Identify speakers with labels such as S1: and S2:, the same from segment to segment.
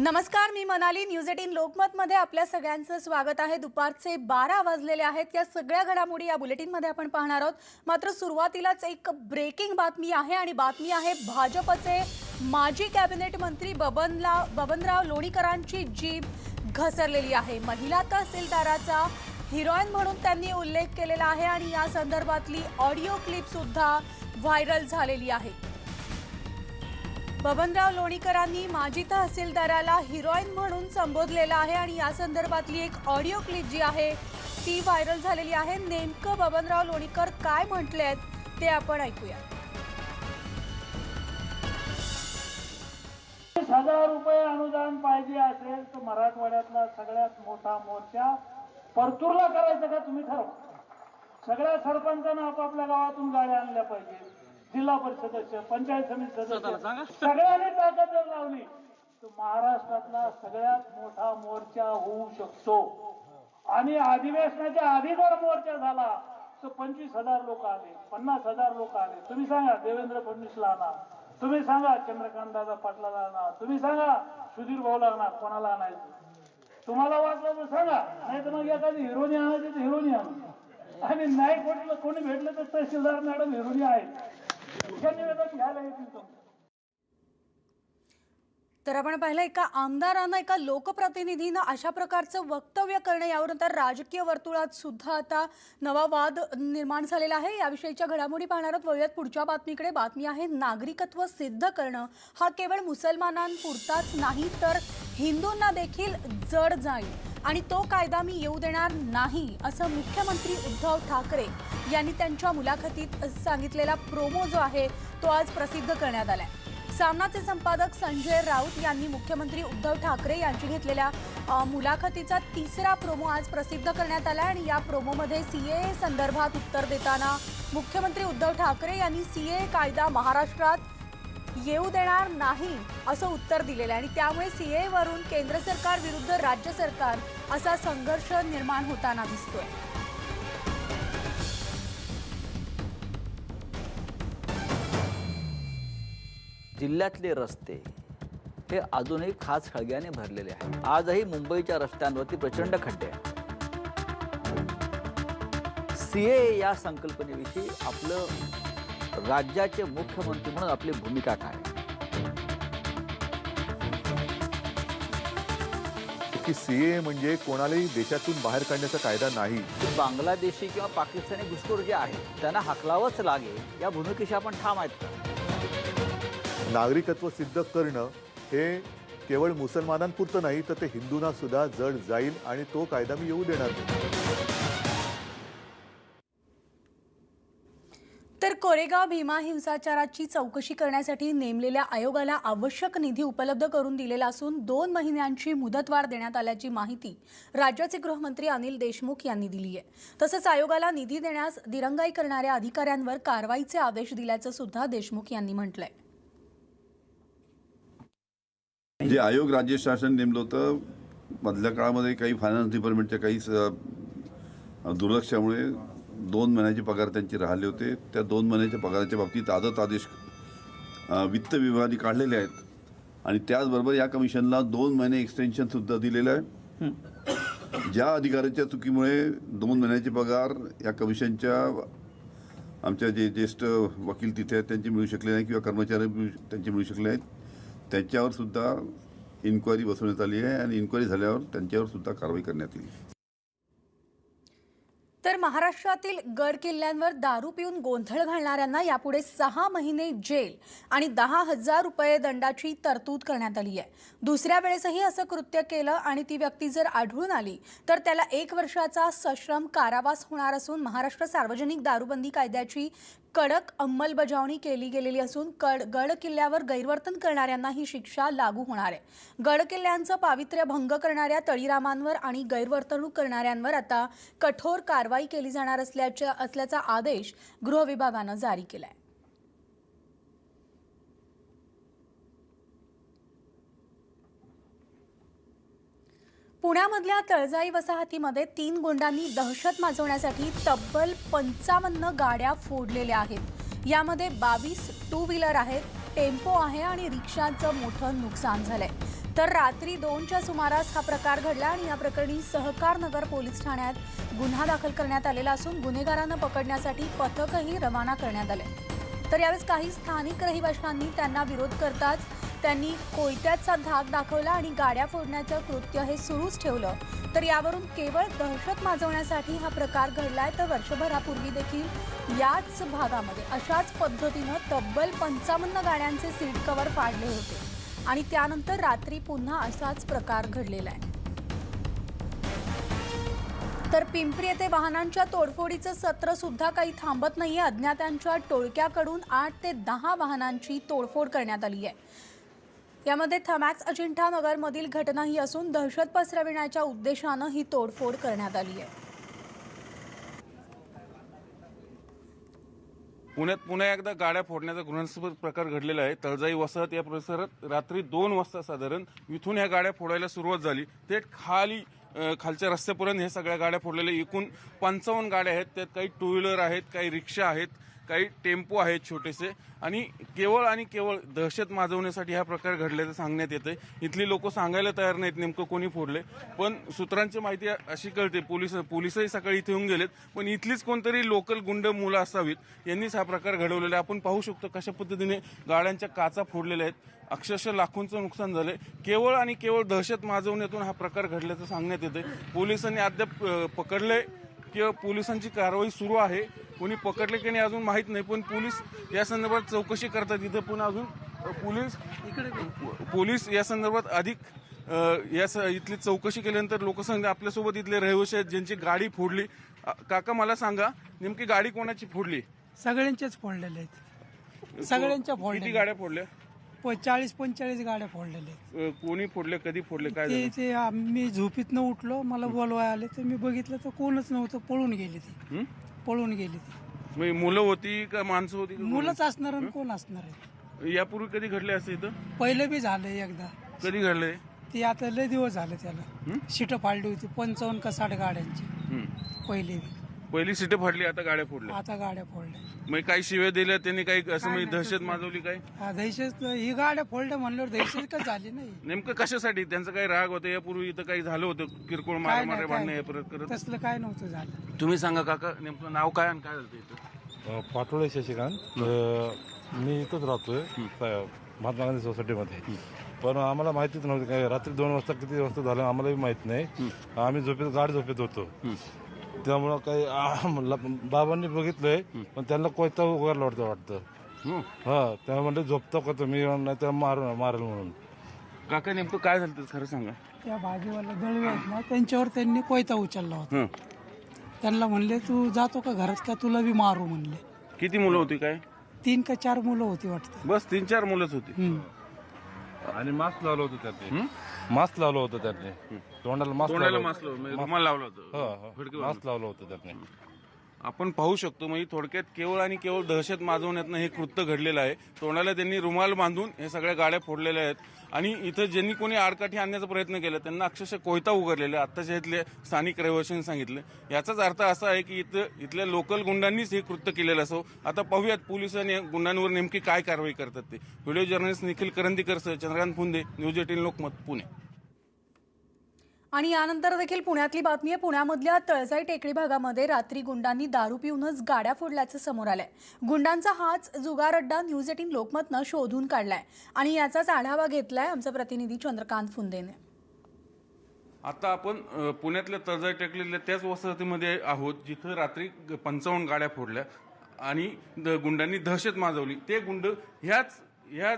S1: नमस्कार मी Manali news eighteen लोकमतमध्ये आपल्या सगळ्यांचं स्वागत आहे. दुपारचे बारा वाजलेले आहेत. या सगळ्या घडामोडी या बुलेटिनमध्ये आपण पाहणार आहोत. मात्र सुरुवातीलाच एक ब्रेकिंग बातमी आहे आणि बातमी आहे भाजपचे माजी कॅबिनेट मंत्री बबनला बबनराव लोणीकरांची जीभ घसरलेली आहे. महिला तहसीलदाराचा हिरोईन म्हणून त्यांनी उल्लेख केलेला आहे आणि या संदर्भातली ऑडिओ क्लिप सुद्धा व्हायरल झालेली आहे. बबनराव लोणीकरांनी माजी तहसीलदाराला हिरोईन म्हणून संबोधलेलं आहे आणि या संदर्भातली एक ऑडिओ क्लिप जी आहे ती व्हायरल झालेली आहे. नेमकं बबनराव लोणीकर काय म्हटले आहेत ते आपण ऐकूया
S2: हजार रुपये अनुदान पाहिजे असेल तर मराठवाड्यातला सगळ्यात मोठा मोर्चा परतूरला करायचं का तुम्ही ठरवा. सगळ्या सरपंचांना आपापल्या गावातून गाड्या आणल्या पाहिजे जिल्हा परिषद पंचायत समिती सदस्य. सगळ्यांनी ताकद जर लावली. तर महाराष्ट्रातला सगळ्यात मोठा मोर्चा होऊ शकतो. आणि अधिवेशनाच्या आधी जर मोर्चा झाला तर पंचवीस हजार लोक आले पन्नास हजार लोक आले. तुम्ही सांगा देवेंद्र फडणवीसला आणा तुम्ही सांगा चंद्रकांत दादा पाटलाला आणा तुम्ही सांगा सुधीर भाऊला आणा कोणाला आणायचं? तुम्हाला वाटलं तर सांगा. नाही तर मग एखादी हिरोनी आणायची तर हिरोनी आणू. आणि नाही कोणी कोणी भेटलं तर तहसीलदार मॅडम हिरोनी आहेत جنب بك هذه
S1: तर आपण पाहिलं एका आमदारानं एका लोकप्रतिनिधीनं अशा प्रकारचं वक्तव्य करणं यावरून तर राजकीय वर्तुळात सुद्धा आता नवा वाद निर्माण झालेला आहे. याविषयीच्या घडामोडी पाहणार आहोत. वळूयात पुढच्या बातमीकडे. बातमी आहे नागरिकत्व सिद्ध करणं. हा केवळ मुसलमानांपुरताच नाही तर हिंदूंना देखील जड जाईल. आणि तो कायदा मी येऊ देणार नाही असं मुख्यमंत्री उद्धव ठाकरे यांनी त्यांच्या मुलाखतीत सांगितलेला प्रोमो जो आहे तो आज प्रसिद्ध करण्यात आला आहे सामनाचे संपादक संजय राऊत यांनी मुख्यमंत्री उद्धव ठाकरे यांची घेतलेल्या मुलाखतीचा तिसरा प्रोमो आज प्रसिद्ध करण्यात आला आणि या प्रोमोमध्ये सी ए संदर्भात उत्तर देताना मुख्यमंत्री उद्धव ठाकरे यांनी सी ए कायदा महाराष्ट्रात येऊ देणार नाही असं उत्तर दिलेलं आहे. आणि त्यामुळे सी वरून केंद्र सरकार विरुद्ध राज्य सरकार असा संघर्ष निर्माण होताना दिसतोय.
S3: जिल्ह्यातले रस्ते हे अजूनही खास खळग्याने भरलेले आहेत. आजही मुंबईच्या रस्त्यांवरती प्रचंड खड्डे आहेत. सीए या संकल्पनेविषयी आपलं राज्याचे मुख्यमंत्री म्हणून आपली भूमिका काय?
S4: की सीए म्हणजे कोणालाही देशातून बाहेर काढण्याचा कायदा नाही.
S3: बांगलादेशी किंवा पाकिस्तानी घुसखोर जे आहेत त्यांना हाकलावंच लागेल. या भूमिकेशी आपण ठाम आहेत का?
S4: नागरिकत्व सिद्ध करणं हे केवळ मुसलमानांपुरतं नाही तर ते हिंदूंना सुद्धा जड जाईल आणि तो कायदा मी येऊ देणार नाही.
S1: तर कोरेगाव भीमा हिंसाचाराची चौकशी करण्यासाठी नेमलेल्या आयोगाला आवश्यक निधी उपलब्ध करून दिलेला असून दोन महिन्यांची मुदतवाढ देण्यात आल्याची माहिती राज्याचे गृहमंत्री अनिल देशमुख यांनी दिली आहे. तसंच आयोगाला निधी देण्यास दिरंगाई करणाऱ्या अधिकाऱ्यांवर कारवाईचे आदेश दिल्याचं सुद्धा देशमुख यांनी म्हटलंय.
S5: जे आयोग राज्य शासन नेमलं होतं मधल्या काळामध्ये काही फायनान्स डिपार्टमेंटच्या काही दुर्लक्षामुळे दोन महिन्याचे पगार त्यांचे राहिले होते. त्या दोन महिन्याच्या पगाराच्या बाबतीत आदत आदेश वित्त विभागाने काढलेले आहेत. आणि त्याचबरोबर या कमिशनला दोन महिने एक्सटेन्शनसुद्धा दिलेलं आहे. ज्या अधिकाऱ्याच्या चुकीमुळे दोन महिन्याचे पगार या कमिशनच्या आमच्या जे ज्येष्ठ वकील तिथे आहेत त्यांचे मिळू शकले नाही किंवा कर्मचारी त्यांचे मिळू शकले नाहीत. त्याच्यावर सुद्धा इन्क्वायरी बसवण्यात आली आहे आणि इन्क्वायरी झाल्यावर त्यांच्यावर सुद्धा कारवाई करण्यात येईल.
S1: तर महाराष्ट्रातील गड किल्ल्यांवर दारू पिऊन गोंधळ घालणाऱ्यांना यापुढे सहा महिने जेल आणि दहा हजार रुपये दंडाची तरतूद करण्यात आली आहे. दुसऱ्या वेळेसही असं कृत्य केलं आणि ती व्यक्ती जर आढळून आली तर त्याला एक वर्षाचा सश्रम कारावास होणार असून महाराष्ट्र सार्वजनिक दारूबंदी कायद्याची कडक अंमलबजावणी केली गेलेली असून कड गड किल्ल्यावर गैरवर्तन करणाऱ्यांना ही शिक्षा लागू होणार आहे. गड किल्ल्यांचं पावित्र्य भंग करणाऱ्या तळीरामांवर आणि गैरवर्तणूक करणाऱ्यांवर आता कठोर कारवाई केली जाणार असल्याच्या असल्याचा आदेश गृह विभागानं जारी आहे पुण्यामधल्या तळजाई वसाहतीमध्ये तीन गुंडांनी दहशत माजवण्यासाठी तब्बल पंचावन्न गाड्या फोडलेल्या आहेत. यामध्ये बावीस टू व्हीलर आहेत टेम्पो आहे आणि रिक्षांचं मोठं नुकसान झालंय. तर रात्री दोनच्या सुमारास हा प्रकार घडला आणि या प्रकरणी सहकार नगर पोलीस ठाण्यात गुन्हा दाखल करण्यात आलेला असून गुन्हेगारांना पकडण्यासाठी पथकही रवाना करण्यात आले तर यावेळेस काही स्थानिक रहिवाशांनी त्यांना विरोध करताच त्यांनी कोयत्याचा धाक दाखवला आणि गाड्या फोडण्याचं कृत्य हे सुरूच ठेवलं. तर यावरून केवळ दहशत माजवण्यासाठी हा प्रकार घडलाय तर वर्षभरापूर्वी देखील याच भागामध्ये अशाच पद्धतीनं तब्बल पंचावन्न गाड्यांचे सीट कव्हर फाडले होते. आणि त्यानंतर रात्री पुन्हा असाच प्रकार घडलेला आहे. तर पिंपरी येथे वाहनांच्या तोडफोडीचं सत्र सुद्धा काही थांबत नाहीये. अज्ञातांच्या टोळक्याकडून आठ ते दहा वाहनांची तोडफोड करण्यात आली आहे. यामध्ये थमॅक्स अजिंठा नगरमधील घटना ही असून दहशत पसरविण्याच्या उद्देशानं ही तोडफोड करण्यात आली आहे.
S6: पुण्यात पुन्हा एकदा गाड्या फोडण्याचा घृणास्पद प्रकार घडलेला आहे. तळजाई वसाहत या परिसरात रात्री दोन वाजता साधारण इथून ह्या गाड्या फोडायला सुरुवात झाली. थेट खाली खालच्या रस्त्यापर्यंत हे सगळ्या गाड्या फोडलेल्या एकूण पंचावन्न गाड्या आहेत. त्यात काही टू व्हीलर आहेत काही रिक्षा आहेत. काही टेम्पो आहेत छोटेसे आणि केवळ आणि केवळ दहशत माजवण्यासाठी हा प्रकार घडल्याचं सांगण्यात येतंय. इथली लोक सांगायला तयार नाहीत नेमकं कोणी फोडले पण सूत्रांची माहिती अशी कळते पोलीस पोलीसही सकाळी इथे येऊन गेलेत. पण इथलीच कोणतरी लोकल गुंड मुलं असावीत यांनीच हा प्रकार घडवलेला आपण पाहू शकतो कशा पद्धतीने गाड्यांच्या काचा फोडलेल्या आहेत. अक्षरशः लाखोंचं नुकसान झालंय. केवळ आणि केवळ दहशत माजवण्यातून हा प्रकार घडल्याचं सांगण्यात येते पोलिसांनी अद्याप अं, पकडलंय. किंवा पोलिसांची कारवाई सुरू आहे. कोणी पकडले की नाही अजून माहीत नाही पण पोलीस या संदर्भात चौकशी करतात. इथं पण अजून पोलीस पोलीस या संदर्भात अधिक या इथली चौकशी केल्यानंतर लोकसंघ आपल्यासोबत इथले रहिवासी आहेत ज्यांची गाडी फोडली. काका मला सांगा नेमकी गाडी कोणाची फोडली?
S7: सगळ्यांचेच फोडलेले आहेत. सगळ्यांच्या
S6: किती
S7: फोडलेल्या
S6: गाड्या फोडल्या?
S7: प- चाळीस पंचेचाळीस गाड्या फोडलेल्या आहेत.
S6: अ, कोणी फोडले कधी फोडले काय
S7: ते
S6: झालं?
S7: ते आम्ही झोपीतनं उठलो मला बोलवाय आले तर मी बघितलं तर कोणच नव्हतं पळून गेली ती.
S6: हं?
S7: पळून गेली ती.
S6: म्हणजे मुलं होती का माणसं होती का?
S7: मुलंच असणार आणि कोण असणार आहे?
S6: यापूर्वी कधी घडले असं इथं?
S7: पहिलं बी झालं एकदा.
S6: कधी घडले?
S7: ती आता लय दिवस झाले त्याला. शिटं फाडली होती पंचावन्न का साठ गाड्यांची.
S6: हं.
S7: पहिले बी.
S6: पहिली सीटे फाडली आता गाड्या फोडल्या.
S7: आता गाड्या फोडल्या.
S6: मग काही शिव्या दिल्या त्यांनी काही असं म्हणजे दहशत माजवली काय?
S7: हा, दहशत ही गाड्या फोडल्या म्हणल्यावर दहशत का झाली नाही.
S6: नेमकं कशासाठी? त्यांचं काही राग होतं? यापूर्वी इथं काही झालं होतं? किरकोळ
S7: काय
S6: मारामारे
S7: नाही
S6: भांडणं हे
S7: काय
S6: परत करत?
S7: तसलं काय नव्हतं झालं.
S6: तुम्ही सांगा काका नेमकं नाव काय आणि काय झालं इथं?
S8: अ, पाटोळे शशिकांत. अ, मी इथंच राहतोय प- महात्मा गांधी सोसायटीमध्ये. पण आम्हाला माहितीच नव्हती काय रात्री दोन वाजता किती वाजता झालं आम्हालाही माहीत नाही. आम्ही झोपेत गाडी झोपेत होतो. त्यामुळं काही मला- बाबांनी बघितलंय पण त्यांना कोयता उगारला वाटतं वाटतं. हा. त्यामुळे म्हणले झोपतो का तुम्ही? नाही तर मारू मारेल म्हणून.
S6: काका नेमकं काय झालं ते खरं सांगा.
S7: त्या भाजीवाला दळवे आहेत ना त्यांच्यावर त्यांनी कोयता उचलला होता.
S6: हं.
S7: त्यांना म्हणले तू जातो का घरात? का तुला बी मारू? म्हणले.
S6: किती मुलं होती काय?
S7: तीन का चार मुलं होती वाटतं.
S6: बस तीन चार मुलंच होती.
S8: आणि मास्क लावलं होतं त्यांनी मास्क लावलं होतं त्यांनी. तोंडाला मास्क
S6: तोंडाला मास्क लावलं, म्हणजे रुमाल लावला होता.
S8: हो.
S6: फडके
S8: मास्क लावलं होतं त्यांनी.
S6: आपण पाहू शकतो म्हणजे थोडक्यात केवळ आणि केवळ दहशत माजवण्यातनं हे कृत्य घडलेलं आहे. तोंडाला त्यांनी रुमाल बांधून हे सगळ्या गाड्या फोडलेल्या आहेत. आणि इथं ज्यांनी कोणी आडकाठी आणण्याचा प्रयत्न केला त्यांना अक्षरशः कोयता उघडलेला आत्ताच्या इथले स्थानिक रहिवाशांनी सांगितलं. याचाच अर्थ असा आहे की इथं इथल्या लोकल गुंडांनीच हे कृत्य केलेलं असो. आता पाहूयात पोलिसांनी गुंडांवर नेमकी काय कारवाई करतात ते. व्हिडिओ जर्नलिस्ट निखिल करंदीकर सह चंद्रकांत फुंदे न्यूज एटीन लोकमत पुणे.
S1: आणि यानंतर देखील पुण्यातली बातमी आहे. पुण्यामधल्या तळजाई टेकडी भागामध्ये रात्री गुंडांनी दारू पिऊनच गाड्या फोडल्याचं समोर आलंय. गुंडांचा हाच जुगार अड्डा न्यूज एटीन लोकमतनं शोधून काढलाय. आणि याचाच आढावा घेतलाय आमचा प्रतिनिधी चंद्रकांत फुंदेने.
S6: आता आपण पुण्यातल्या तळजाई टेकडीतल्या त्याच वसाहतीमध्ये आहोत जिथं रात्री पंचावन्न गाड्या फोडल्या आणि द- गुंडांनी दहशत माजवली. ते गुंड ह्याच ह्या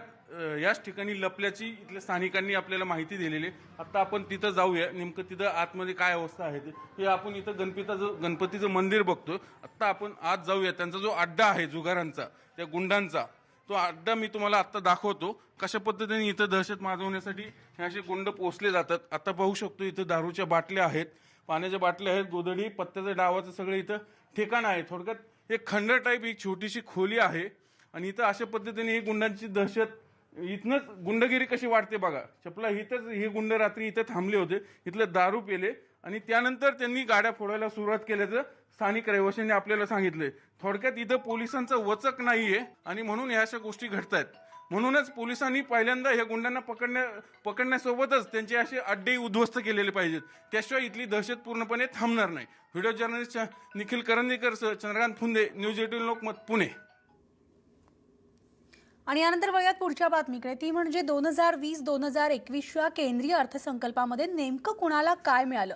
S6: याच ठिकाणी लपल्याची इथल्या स्थानिकांनी आपल्याला माहिती दिलेली आहे. आता आपण तिथं जाऊया. नेमकं तिथं आतमध्ये काय अवस्था आहे ते. हे आपण इथं गणपतीचं गणपतीचं मंदिर बघतो आत्ता आपण आत जाऊया. त्यांचा जो अड्डा आहे जुगारांचा त्या गुंडांचा तो अड्डा मी तुम्हाला आत्ता दाखवतो. कशा पद्धतीने इथं दहशत माजवण्यासाठी हे असे गुंड पोचले जातात. आता पाहू शकतो इथं दारूच्या बाटल्या आहेत. पाण्याच्या बाटल्या आहेत गोधडी पत्त्याचं डावाचं सगळं इथं ठिकाण आहे. थोडक्यात एक खंड टाईप एक छोटीशी खोली आहे. आणि इथं अशा पद्धतीने ही गुंडांची दहशत इथनंच गुंडगिरी कशी वाढते बघा. चपला इथंच हे गुंड रात्री इथं थांबले होते. इथलं दारू पेले. आणि त्यानंतर त्यांनी गाड्या फोडायला सुरुवात केल्याचं स्थानिक रहिवाशांनी आपल्याला सांगितलंय. थोडक्यात इथं पोलिसांचं वचक नाहीये आणि म्हणून ह्या अशा गोष्टी घडतायत. म्हणूनच पोलिसांनी पहिल्यांदा ह्या गुंडांना पकडण्या पकडण्यासोबतच त्यांचे असे अड्डे उद्ध्वस्त केलेले पाहिजेत. त्याशिवाय इथली दहशत पूर्णपणे थांबणार नाही. व्हिडिओ जर्नलिस्ट निखिल करंदीकर सह चंद्रकांत फुंदे न्यूज एटीन लोकमत पुणे.
S1: आणि यानंतर बघूयात पुढच्या बातमीकडे. ती म्हणजे दोन हजार वीस दोन हजार एकवीसच्या केंद्रीय अर्थसंकल्पामध्ये नेमकं कुणाला काय मिळालं?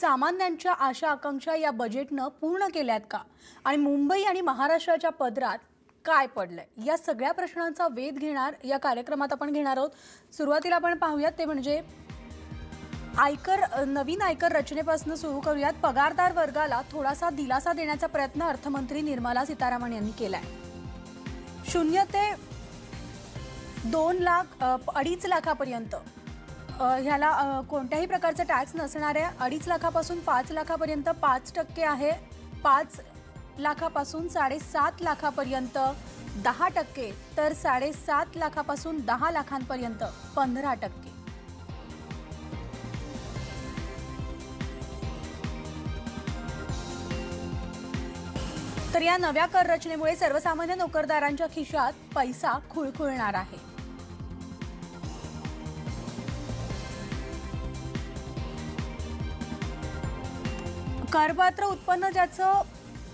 S1: सामान्यांच्या आशा आकांक्षा या बजेटनं पूर्ण केल्यात का? आणि मुंबई आणि महाराष्ट्राच्या पदरात काय पडलंय? या सगळ्या प्रश्नांचा वेध घेणार या कार्यक्रमात आपण घेणार आहोत. सुरुवातीला आपण पाहूयात ते म्हणजे आयकर नवीन आयकर रचनेपासून सुरू करूयात. पगारदार वर्गाला थोडासा दिलासा देण्याचा प्रयत्न अर्थमंत्री निर्मला सीतारामन यांनी केलाय. शून्य ते दोन लाख अडीच लाखापर्यंत. ह्याला कोणत्याही प्रकारचा टॅक्स नसणाऱ्या अडीच लाखापासून पाच लाखापर्यंत पाच टक्के आहे. पाच लाखापासून साडेसात लाखापर्यंत दहा टक्के तर साडेसात लाखापासून दहा लाखांपर्यंत पंधरा टक्के. तर या नव्या कर रचनेमुळे सर्वसामान्य नोकरदारांच्या खिशात पैसा खुळखुळणार आहे. करपात्र उत्पन्न ज्याचं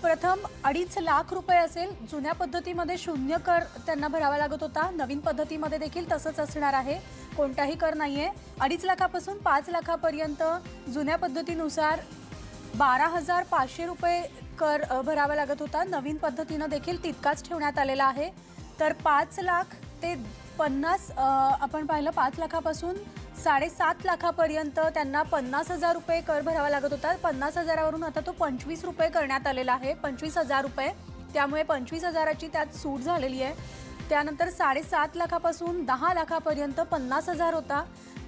S1: प्रथम अडीच लाख रुपये असेल जुन्या पद्धतीमध्ये शून्य कर त्यांना भरावा लागत होता. नवीन पद्धतीमध्ये देखील तसंच असणार आहे. कोणताही कर नाही आहे अडीच लाखापासून पाच लाखापर्यंत जुन्या पद्धतीनुसार बारा हजार पाचशे रुपये कर भरावा लागत होता. नवीन पद्धतीनं देखील तितकाच ठेवण्यात आलेला आहे. तर पाच लाख ते पन्नास आपण पाहिलं पाच लाखापासून साडेसात लाखापर्यंत त्यांना पन्नास हजार रुपये कर भरावा लागत होता. पन्नास हजारावरून आता तो पंचवीस रुपये करण्यात आलेला आहे. पंचवीस हजार रुपये. त्यामुळे पंचवीस हजाराची त्यात सूट झालेली आहे. त्यानंतर साडेसात लाखापासून दहा लाखापर्यंत पन्नास हजार होता.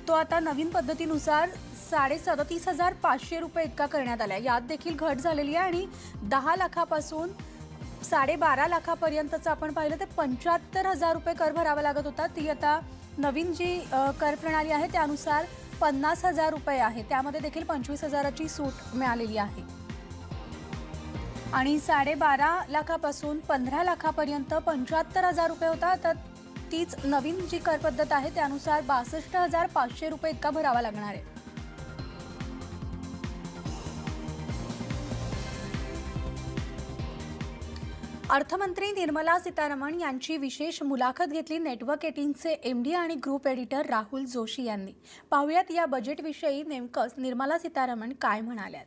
S1: तो आता नवीन पद्धतीनुसार साडे सदतीस हजार पाचशे रुपये इतका करण्यात आला यात देखील घट झालेली आहे आणि दहा लाखापासून साडेबारा लाखापर्यंतचं आपण पाहिलं तर पंच्याहत्तर हजार रुपये कर भरावा लागत होता. ती आता नवीन जी कर प्रणाली आहे त्यानुसार पन्नास हजार रुपये आहे. त्यामध्ये देखील पंचवीस हजाराची सूट मिळालेली आहे. आणि साडेबारा लाखापासून पंधरा लाखापर्यंत पंच्याहत्तर हजार रुपये होता. तर तीच नवीन जी कर पद्धत आहे त्यानुसार बासष्ट हजार पाचशे रुपये इतका भरावा लागणार आहे. अर्थमंत्री निर्मला सीतारामन यांची विशेष मुलाखत घेतली नेटवर्क एटीनचे एम डी आणि ग्रुप एडिटर राहुल जोशी यांनी पाहुयात या बजेटविषयी नेमकंच निर्मला सीतारामन काय म्हणाल्यात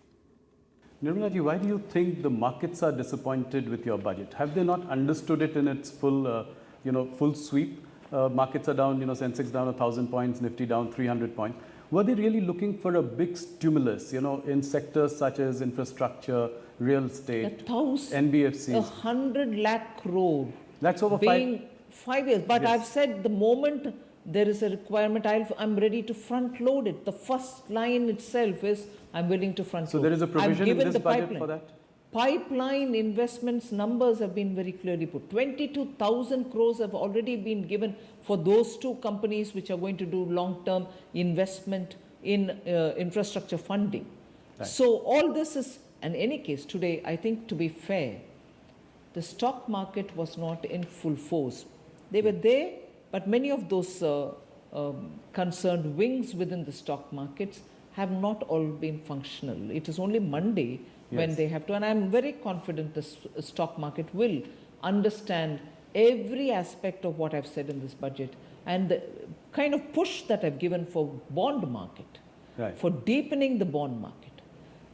S9: Nirmala ji, why do you think the markets are disappointed with your budget? Have they not understood it in its full, uh, you know, full sweep? Uh, markets are down, you know, Sensex down 1,000 points, Nifty down 300 points. Were they really looking for a big stimulus, you know, in sectors such as infrastructure, real
S10: A
S9: estate,
S10: thousand, a hundred lakh crore
S9: That's over five.
S10: five years. But
S9: Yes.
S10: I've said the moment there is a requirement, I'll, I'm ready to front load it. The first line itself is I'm willing to front
S9: So
S10: load.
S9: there is a provision in
S10: given
S9: this
S10: the
S9: budget
S10: pipeline.
S9: for that?
S10: Pipeline investments numbers have been very clearly put. 22,000 crores have already been given for those two companies which are going to do long-term investment in uh, infrastructure funding. So all this is, in any case, today, I think to be fair, the stock market was not in full force. They were there, but many of those uh, um, concerned wings within the stock markets have not all been functional. It is only Monday when they have to, and I'm very confident the stock market will understand every aspect of what I've said in this budget and the kind of push that I've given for bond market,
S9: Right.
S10: for deepening the bond market,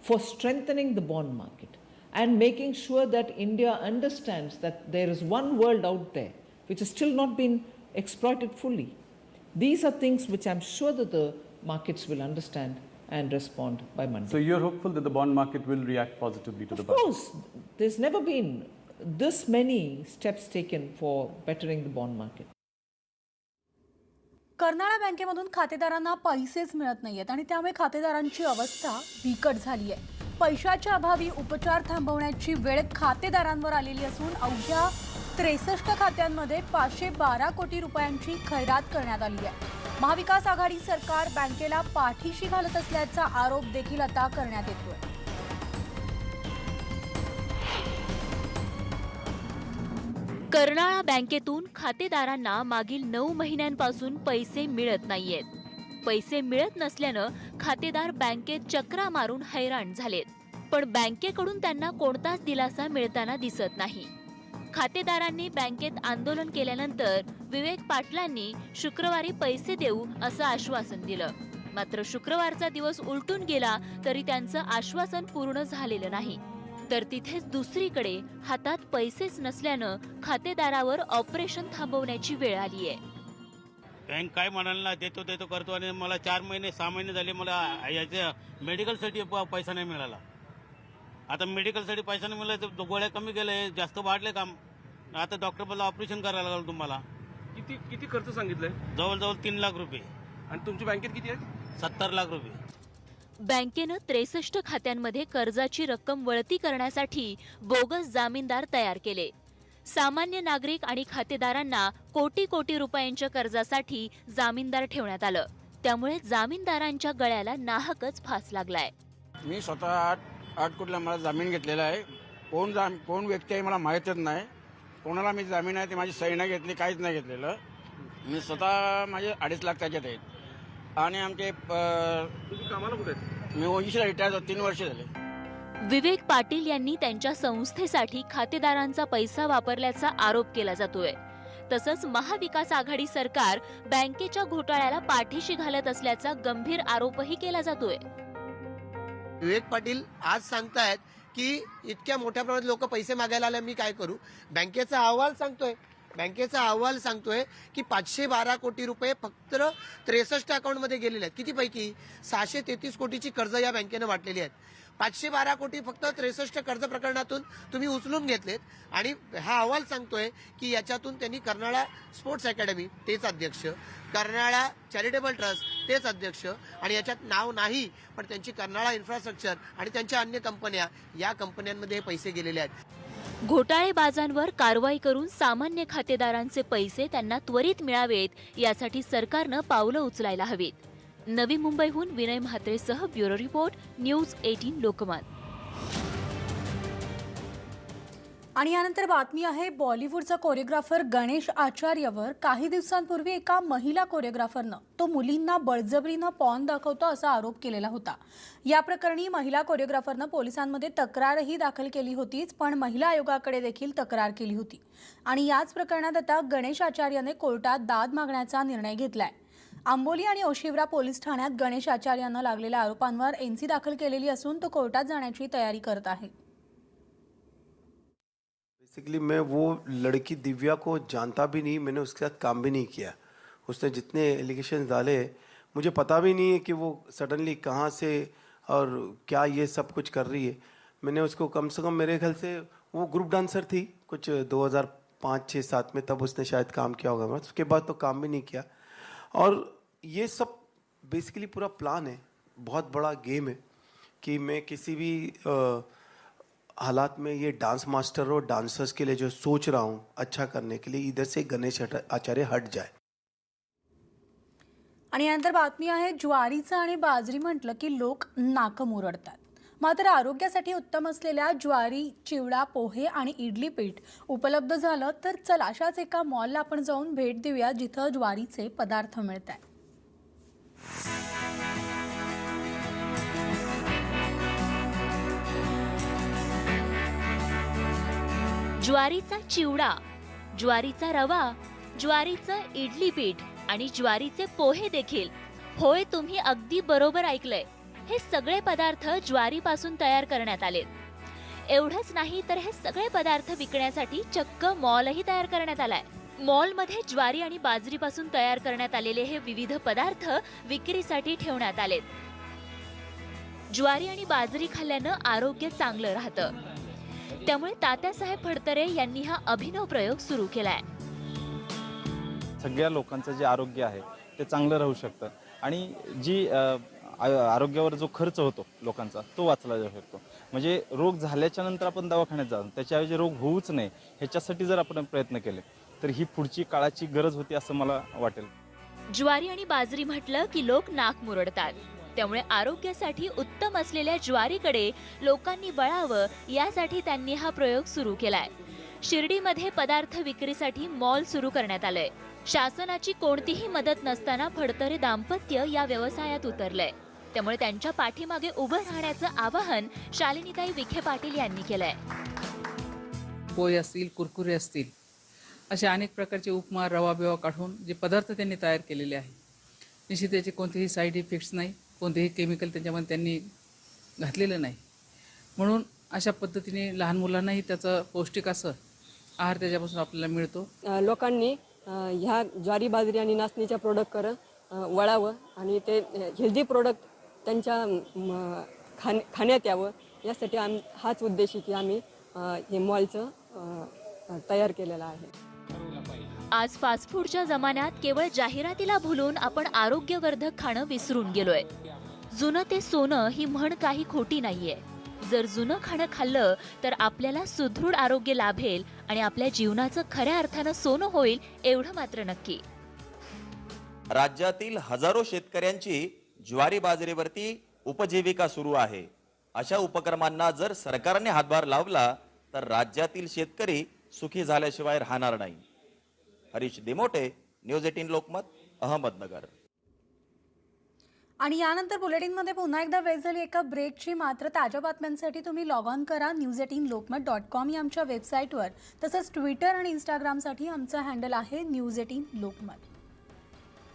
S10: for strengthening the bond market, and making sure that India understands that there is one world out there which has still not been exploited fully. These are things which I'm sure that the markets will understand and respond by Monday.
S9: So you're hopeful that the bond market will react positively to the
S10: Of course, there's never been this many steps taken for bettering the bond market.
S1: Karnala बँकेमधून खातेदारांना पैसेच मिळत नाहीयेत आणि त्यामुळे खातेदारांची अवस्था बिकट झाली आहे. पैशाच्या अभावी उपचार थांबवण्याची वेळ खातेदारांवर आलेली असून अवघ्या त्रेसष्ट खात्यांमध्ये पाचशे बारा कोटी रुपयांची खैरात करण्यात आली आहे. महाविकास आघाडी सरकार बँकेला पाठीशी घालत असल्याचा आरोप देखील आता करण्यात येतोय.
S11: कर्नाळा बँकेतून खातेदारांना मागील नऊ महिन्यांपासून पैसे मिळत नाहीयेत. पैसे मिळत नसल्यानं खातेदार बँकेत चक्रा मारून हैराण झालेत. पण बँकेकडून त्यांना कोणताच दिलासा मिळताना दिसत नाही. खातेदारांनी बँकेत आंदोलन केल्यानंतर विवेक पाटलांनी शुक्रवारी पैसे देऊ असं आश्वासन दिलं. मात्र शुक्रवारचा दिवस उलटून गेला तरी त्यांचं आश्वासन पूर्ण झालेलं नाही. तर तिथेच दुसरीकडे हातात पैसेच नसल्यानं खातेदारावर ऑपरेशन थांबवण्याची वेळ आली आहे
S12: बँक काय म्हणाल ना देतो देतो करतो आणि मला चार महिने सहा महिने झाले मला याचे मेडिकलसाठी प- पैसा नाही मिळाला. आता मेडिकलसाठी पैसा नाही मिळाला तर गोळ्या कमी गेले जास्त वाढले काम. आता डॉक्टर मला ऑपरेशन करायला लागलं तुम्हाला.
S6: किती किती खर्च सांगितलाय?
S12: जवळजवळ तीन लाख रुपये.
S6: आणि तुमच्या बँकेत किती आहे?
S12: सत्तर लाख रुपये.
S11: बँकेनं त्रेसष्ट खात्यांमध्ये कर्जाची रक्कम वळती करण्यासाठी बोगस जामीनदार तयार केले. सामान्य नागरिक आणि खातेदारांना कोटी कोटी रुपयांच्या कर्जासाठी जामीनदार ठेवण्यात आलं. त्यामुळे जामीनदारांच्या गळ्याला नाहकच फास लागलाय.
S12: मी स्वतः आठ आठ कोटीला मला जामीन घेतलेला आहे. कोण जाम कोण व्यक्ती आहे मला माहीतच नाही. कोणाला मी जामीन आहे ते माझी सही नाही घेतली काहीच नाही घेतलेलं. मी स्वतः माझे अडीच लाख त्याच्यात आहेत. आणि आमचे
S6: तुम्ही कामाला कुठे आहेत?
S12: मी रिटायर तीन वर्ष झाले.
S11: विवेक पाटील यांनी त्यांच्या संस्थेसाठी खातेदारांचा पैसा वापरल्याचा आरोप केला जातोय. तसंच महाविकास आघाडी सरकार बँकेच्या घोटाळ्याला पाठीशी घालत असल्याचा गंभीर आरोपही केला जातोय.
S13: विवेक पाटील आज सांगतायत की इतक्या मोठ्या प्रमाणात लोक पैसे मागायला आले मी काय करू? बँकेचा अहवाल सांगतोय. बँकेचा अहवाल सांगतोय की पाचशे बारा कोटी रुपये फक्त त्रेसष्ट अकाउंटमध्ये गेलेले आहेत. कितीपैकी? सहाशे तेहतीस कोटीची कर्ज या बँकेनं वाटलेली आहेत. पाचशे बारा कोटी फक्त त्रेसष्ट कर्ज प्रकरणातून तुम्ही उचलून घेतलेत. आणि हा अहवाल सांगतोय की याच्यातून त्यांनी कर्नाळा स्पोर्ट्स अकॅडमी तेच अध्यक्ष कर्नाळा चॅरिटेबल ट्रस्ट तेच अध्यक्ष आणि याच्यात नाव नाही पण त्यांची कर्नाळा इन्फ्रास्ट्रक्चर आणि त्यांच्या अन्य कंपन्या या कंपन्यांमध्ये हे पैसे गेलेले आहेत.
S11: घोटाळेबाजांवर कारवाई करून सामान्य खातेदारांचे पैसे त्यांना त्वरित मिळावेत यासाठी सरकारनं पावलं उचलायला हवीत. नवी मुंबईहून Vinay म्हात्रेसह bureau report news eighteen Lokmat.
S1: आणि यानंतर बातमी आहे बॉलिवूडचा कोरिओग्राफर गणेश आचार्यवर काही दिवसांपूर्वी एका महिला कोरिओग्राफरनं तो मुलींना बळजबरीनं पॉन दाखवतो असा आरोप केलेला होता. या प्रकरणी महिला कोरिओग्राफरनं पोलिसांमध्ये तक्रारही दाखल केली होतीच पण महिला आयोगाकडे देखील तक्रार केली होती. आणि याच प्रकरणात आता गणेश आचार्याने कोर्टात दाद मागण्याचा निर्णय घेतलाय. आंबोली आणि ओशिवरा पोलीस ठाण्यात गणेश आचार्यांना लागलेल्या आरोपांवर एनसी दाखल केलेली असून तो कोर्टात जाण्याची तयारी करत आहे.
S14: बेसिकली मैं वो लड़की दिव्या को जानता भी नहीं मैंने उसके साथ काम भी नहीं किया। उसने जितने एलिगेशन डाले मुझे पता भी नहीं है कि वो सडनली कहाँ से और क्या ये सब कुछ कर रही है। मैंने उसको कम से कम मेरे ख्याल से वो ग्रुप डांसर थी कुछ 2005 छः सात में तब उसने शायद काम किया होगा। मैं उसके बाद तो काम भी नहीं किया। और ये सब बेसिकली पूरा प्लान है बहुत बड़ा गेम है कि मैं किसी भी अ, हालात में ये डांस मास्टर और डांसर्स के लिए जो सोच रहा हूँ अच्छा करने के लिए इधर से गणेश हट- आचार्य हट जाए।
S1: आणि यानंतर बातमी आहे ज्वारीचं आणि बाजरी म्हटलं की लोक नाकं मुरडतात. मात्र आरोग्यासाठी उत्तम असलेल्या ज्वारी चिवडा पोहे आणि इडली पीठ उपलब्ध झालं तर चल अशाच एका मॉलला आपण जाऊन भेट देऊया जिथं ज्वारीचे पदार्थ मिळत आहेत
S11: ज्वारीचा चिवडा ज्वारीचा रवा ज्वारीचं इडली पीठ आणि ज्वारीचे पोहे देखील. होय तुम्ही अगदी बरोबर ऐकलंय. हे सगळे पदार्थ ज्वारीपासून तयार करण्यात आलेत. एवढंच नाही तर हे सगळे पदार्थ विकण्यासाठी चक्क मॉलही तयार करण्यात आलाय. मॉलमध्ये ज्वारी आणि बाजरीपासून तयार करण्यात आलेले हे विविध पदार्थ विक्रीसाठी ठेवण्यात आलेत. ज्वारी आणि बाजरी खाल्ल्यानं आरोग्य चांगलं राहतं. त्यामुळे तात्यासाहेब फडतरे यांनी हा अभिनव प्रयोग सुरू केलाय.
S15: सगळ्या लोकांचं जे आरोग्य आहे ते चांगलं राहू शकतं. आणि जी अ, आ- आरोग्यावर जो खर्च होतो लोकांचा तो वाचला जाऊ शकतो. म्हणजे रोग झाल्याच्यानंतर आपण दवाखान्यात जातो त्याच्याऐवजी रोग होऊच नये ह्याच्यासाठी जर आपण प्रयत्न केले तर ही पुढची काळाची गरज होती असं मला वाटेल.
S11: ज्वारी आणि बाजरी म्हटलं की लोक नाक मुरडतात. त्यामुळे आरोग्यासाठी उत्तम असलेल्या ज्वारीकडे लोकांनी वळावं यासाठी त्यांनी हा प्रयोग सुरू केलाय. शिर्डीमध्ये पदार्थ विक्रीसाठी मॉल सुरू करण्यात आलंय. शासनाची कोणतीही मदत नसताना फडतरे दाम्पत्य या व्यवसायात उतरलंय. त्यामुळे त्यांच्या पाठीमागे उभं राहण्याचं आवाहन शालिनीताई विखे पाटील यांनी केलंय.
S16: पोहे असतील कुरकुरे असतील असे अनेक प्रकारचे उपमा रवा बिवा काढून जे पदार्थ त्यांनी तयार केलेले आहे निश्चित त्याचे कोणतेही साईड इफेक्ट्स नाही. कोणतेही केमिकल त्याच्यामध्ये त्यांनी घातलेलं नाही. म्हणून अशा पद्धतीने लहान मुलांनाही त्याचं पौष्टिक असं आहार त्याच्यापासून आपल्याला मिळतो.
S17: लोकांनी ह्या ज्वारी बाजरी आणि नाचणीच्या प्रोडक्टकडं अ, वळावं आणि ते हेल्दी प्रोडक्ट त्यांच्या म, खाण्यात यावं. यासाठी आम हाच उद्देश आहे की आम्ही हे मॉलचं तयार केलेलं आहे.
S11: आज फास्ट फूडच्या जमान्यात केवळ जाहिरातीला भुलून आपण आरोग्यवर्धक खाणं विसरून गेलोय. जुनं ते सोनं ही म्हण काही खोटी नाहीये. जर जुनं खाणं खाल्लं तर आपल्याला सुदृढ आरोग्य लाभेल आणि आपल्या जीवनाचं खऱ्या अर्थानं सोनं होईल एवढं मात्र नक्की.
S18: राज्यातील हजारो शेतकऱ्यांची ज्वारी बाजरीवरती उपजीविका सुरू आहे. अशा उपक्रमांना जर सरकारने हातभार लावला तर राज्यातील शेतकरी सुखी झाल्याशिवाय राहणार नाही. Harish Dimote news eighteen Lokmat Ahmednagar.
S1: आणि यानंतर बुलेटिनमध्ये पुन्हा एकदा वेळ झाली. एका ब्रेकची मात्र ताज्या बातम्यांसाठी तुम्ही लॉग ऑन करा news eighteen Lokmat dot com या आमच्या वेबसाईटवर तसंच ट्विटर आणि इंस्टाग्रामसाठी आमचा हँडल आहे न्यूज एटीन लोकमत.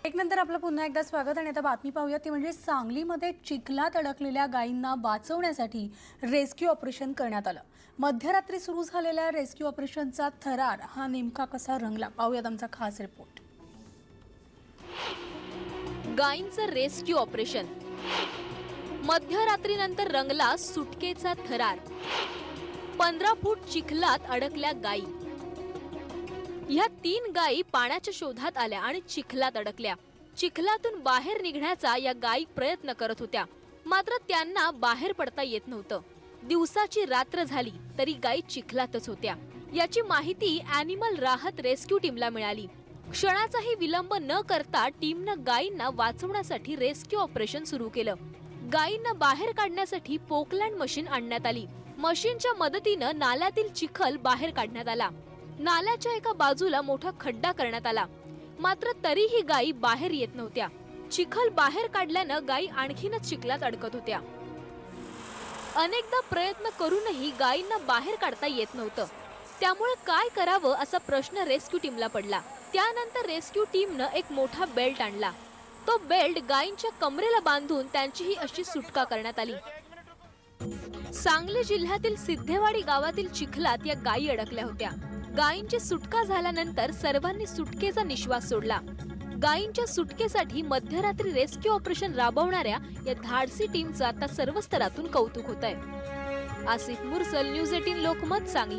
S1: एक नंतर आपलं पुन्हा एकदा स्वागत आणि आता बातमी पाहूया ती म्हणजे सांगलीमध्ये चिखलात अडकलेल्या गायींना वाचवण्यासाठी रेस्क्यू ऑपरेशन करण्यात आलं. मध्यरात्री सुरू झालेल्या रेस्क्यू ऑपरेशनचा थरार हा नेमका कसा रंगला? पाहूयात आमचा खास रिपोर्ट.
S19: गायींचं रेस्क्यू ऑपरेशन. मध्यरात्रीनंतर रंगला सुटकेचा थरार. पंधरा फूट चिखलात अडकल्या गायी. ह्या तीन गायी पाण्याच्या शोधात आल्या आणि चिखलात अडकल्या. चिखलातून बाहेर निघण्याचा या गायी प्रयत्न करत होत्या. मात्र त्यांना बाहेर पडता येत नव्हतं. दिवसाची रात्र झाली तरी गायी चिखलातच होत्या. याची माहिती अॅनिमल राहत रेस्क्यू टीमला मिळाली. क्षणाचाही विलंब न करता टीमनं गायींना वाचवण्यासाठी रेस्क्यू ऑपरेशन सुरू केलं. गायींना बाहेर काढण्यासाठी पोकलँड मशीन आणण्यात आली. मशीनच्या मदतीनं नाल्यातील चिखल बाहेर काढण्यात आला. नाल्याच्या एका बाजूला मोठा खड्डा करण्यात आला. मात्र तरीही गायी बाहेर येत नव्हत्या. चिखल बाहेर काढल्यानं गायी आणखीनच चिखलात अडकत होत्या. अनेकदा प्रयत्न करूनही गायींना बाहेर काढता येत नव्हतं. त्यामुळे काय करावं असा प्रश्न रेस्क्यू टीमला पडला. त्यानंतर रेस्क्यू टीमनं एक मोठा बेल्ट आणला. तो बेल्ट गायींच्या कमरेला बांधून त्यांचीही अशी सुटका करण्यात आली. सांगली जिल्ह्यातील सिद्धेवाडी गावातील चिखलात या गायी अडकल्या होत्या. गायींची सुटका झाल्यानंतर सर्वांनी सुटकेचा निश्वास सोडला. गायींच्या सुटकेसाठी मध्यरात्री रेस्क्यू ऑपरेशन राबवणाऱ्या या धाडसी टीमचं आता सर्व स्तरातून कौतुक होत आहे आसिफ मुरसल न्यूज एटीन लोकमत सांगली.